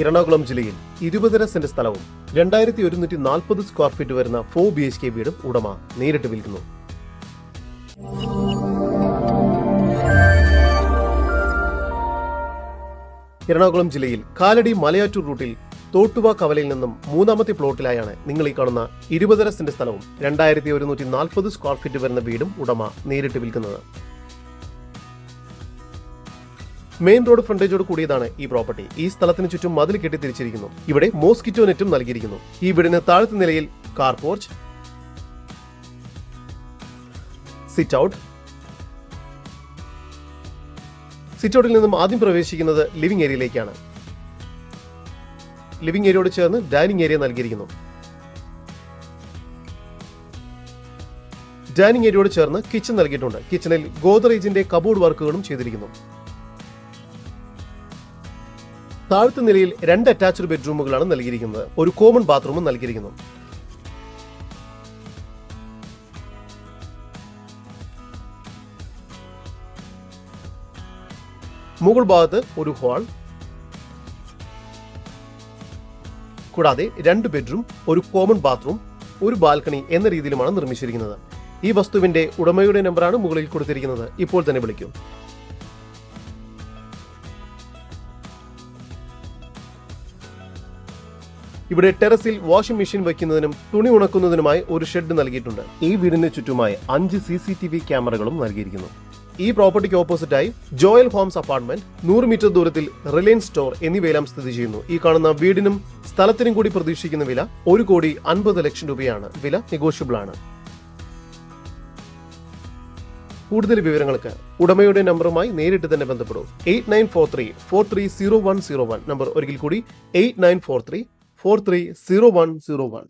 എറണാകുളം ജില്ലയിൽ ഇരുപതര സെന്റ് സ്ഥലവും രണ്ടായിരത്തി ഒരുന്നൂറ്റി നാൽപ്പത് സ്ക്വയർ ഫീറ്റ് വരുന്ന ഫോർ ബി എച്ച് കെ വീടും ഉടമ നേരിട്ട് വിൽക്കുന്നു. എറണാകുളം ജില്ലയിൽ കാലടി മലയാറ്റൂർ റൂട്ടിൽ തോട്ടുവ കവലയിൽ നിന്നും മൂന്നാമത്തെ പ്ലോട്ടിലായാണ് നിങ്ങൾ ഈ കാണുന്ന ഇരുപതര സെന്റ് സ്ഥലവും രണ്ടായിരത്തി ഒരുന്നൂറ്റി നാൽപ്പത് സ്ക്വയർ ഫീറ്റ് വരുന്ന വീടും ഉടമ നേരിട്ട് വിൽക്കുന്നത്. മെയിൻ റോഡ് ഫ്രണ്ടേജോട് കൂടിയതാണ് ഈ പ്രോപ്പർട്ടി. ഈ സ്ഥലത്തിന് ചുറ്റും മതിൽ കെട്ടി തിരിച്ചിരിക്കുന്നു. ഇവിടെ മോസ്കിറ്റോ നെറ്റും നൽകിയിരിക്കുന്നു. ഈ വീടിന് താഴത്തെ നിലയിൽ car porch sit out sit ഔട്ടിൽ നിന്നും ആദ്യം പ്രവേശിക്കുന്നത് ലിവിംഗ് ഏരിയയിലേക്കാണ് ലിവിംഗ് ഏരിയയോട് ചേർന്ന് ഡൈനിങ് ഏരിയ നൽകിയിരിക്കുന്നു. ഡൈനിങ് ഏരിയയോട് ചേർന്ന് കിച്ചൺ നൽകിയിട്ടുണ്ട്. കിച്ചണിൽ ഗോദറേജിന്റെ കബോർഡ് വർക്കുകളും ചെയ്തിരിക്കുന്നു. താഴത്തെ നിലയിൽ രണ്ട് അറ്റാച്ച്ഡ് ബെഡ്റൂമുകളാണ് നൽകിയിരിക്കുന്നത്. ഒരു കോമൺ ബാത്റൂമും നൽകിയിരിക്കുന്നു. മുകൾ ഭാഗത്ത് ഒരു ഹാൾ. കൂടാതെ രണ്ട് ബെഡ്റൂം ഒരു കോമൺ ബാത്റൂം ഒരു ബാൽക്കണി എന്ന രീതിയിലുമാണ് നിർമ്മിച്ചിരിക്കുന്നത്. ഈ വസ്തുവിന്റെ ഉടമയുടെ നമ്പറാണ് മുകളിൽ കൊടുത്തിരിക്കുന്നത്. ഇപ്പോൾ തന്നെ വിളിക്കും. ഇവിടെ ടെറസിൽ വാഷിംഗ് മെഷീൻ വയ്ക്കുന്നതിനും തുണി ഉണക്കുന്നതിനുമായി ഒരു ഷെഡ് നൽകിയിട്ടുണ്ട്. ഈ വീടിന് ചുറ്റുമായി അഞ്ച് സി സി ടി വി ക്യാമറകളും നൽകിയിരിക്കുന്നു. ഈ പ്രോപ്പർട്ടിക്ക് ഓപ്പോസിറ്റായി ജോയൽ ഹോംസ് അപ്പാർട്ട്മെന്റ് നൂറ് മീറ്റർ ദൂരത്തിൽ റിലയൻസ് സ്റ്റോർ എന്നിവയെല്ലാം സ്ഥിതി ചെയ്യുന്നു. ഈ കാണുന്ന വീടിനും സ്ഥലത്തിനും കൂടി പ്രതീക്ഷിക്കുന്ന വില ഒരു കോടി അൻപത് ലക്ഷം രൂപയാണ്. വില നെഗോഷ്യബിൾ ആണ്. കൂടുതൽ വിവരങ്ങൾക്ക് ഉടമയുടെ നമ്പറുമായി നേരിട്ട് തന്നെ ബന്ധപ്പെടൂ. Eight nine four three four three zero one zero one. Number ഒരിക്കൽ കൂടി eight nine four three four three zero one zero one